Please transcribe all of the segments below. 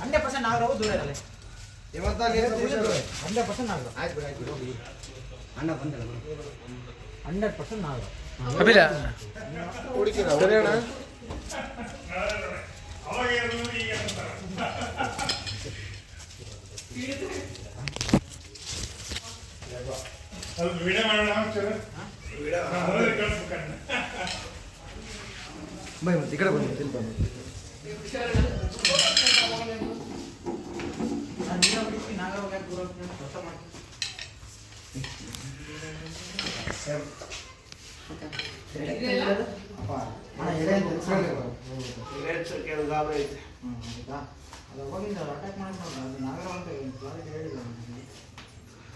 Hundred percent ದೂರ hundred percent ಆಯ್ತು ಅಣ್ಣ ವಿಡಿಯೋ ಮಾಡೋಣ ಒಂಚೂರು? ಬೈ ಮತ್ತೆ ಈ ಕಡೆ ಬನ್ನಿ ತಿನ್ ಬನ್ನಿ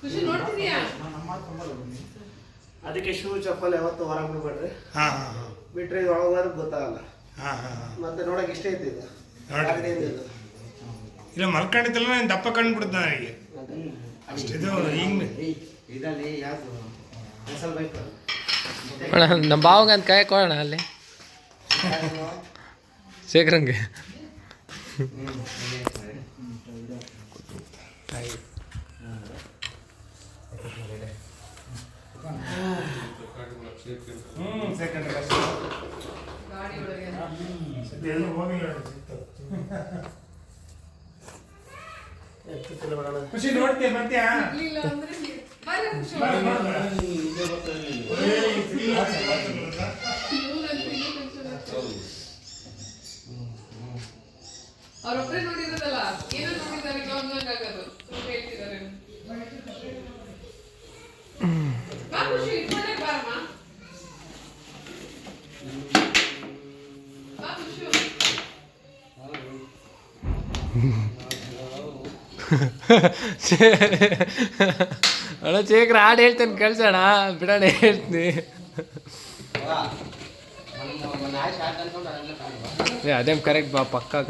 ಖುಷಿ ನೋಡ್ತಿದ್ಯಾ ನಾನು ನಮ್ಮ ಮಾತು ನಂಬಲ್ಲ ಬನ್ನಿ. ಅದಕ್ಕೆ ಶೂ ಚಪ್ಪಲ್ ಯಾವತ್ತು ಹೊರಗೆ ಬಿಡ್ಬೇಡ್ರಿ. ಹಾ ಹಾಂ ಹಾಂ. ಬಿಟ್ರೆ ಇದು ಒಳಗೋದ್ರೆ ಗೊತ್ತಾಗಲ್ಲ. ಹಾ ಹಾ ಹಾ. ಮತ್ತೆ ನೋಡಕ್ ಇಷ್ಟ ಐತಿ ಇದು. ಇದು. ಇಲ್ಲ ಮಲ್ಕೊಂಡಿದ್ದಲ್ಲ ನಾನು ದಪ್ಪ ಕಂಡುಬಿಡ್ತು ನನಗೆ ಅಷ್ಟಿದು ಹಿಂಗೆ. ಇದರಲ್ಲಿ ಯಾವುದು? ಅಸಲ್ ಬೈಕ್? ಅಣ್ಣ ನಮ್ಮ ಬಾವಂಗ ಅಂತ ಕೈ ಕೊಡೋಣ ಅಲ್ಲಿ. ಶೇಖರಂಗೆ. ಹ್ಞೂ ಸೆಕೆಂಡ್ ಎಲ್ಲ ಹೋಗಿಲ್ಲ. ಖುಷಿ ನೋಡ್ತೀಯ ಬರ್ತೀಯಾ ಇರ್ಲಿಲ್ಲ ಅಂದ್ರೆ ನೀ- ಬರ್ರಿ ಖುಷಿ ಬಾ, ಬಾ, ಅಣ್ಣ ಶೇಖರ ಹಾಡು ಹೇಳ್ತೇನೆ ಕಳ್ಸೋಣ ಬಿಡೋಣ ಹೇಳ್ತೀನಿ ಏ ಅದೇಮ್ ಕರೆಕ್ಟ್ ಬಾ ಪಕ್ಕಾಗ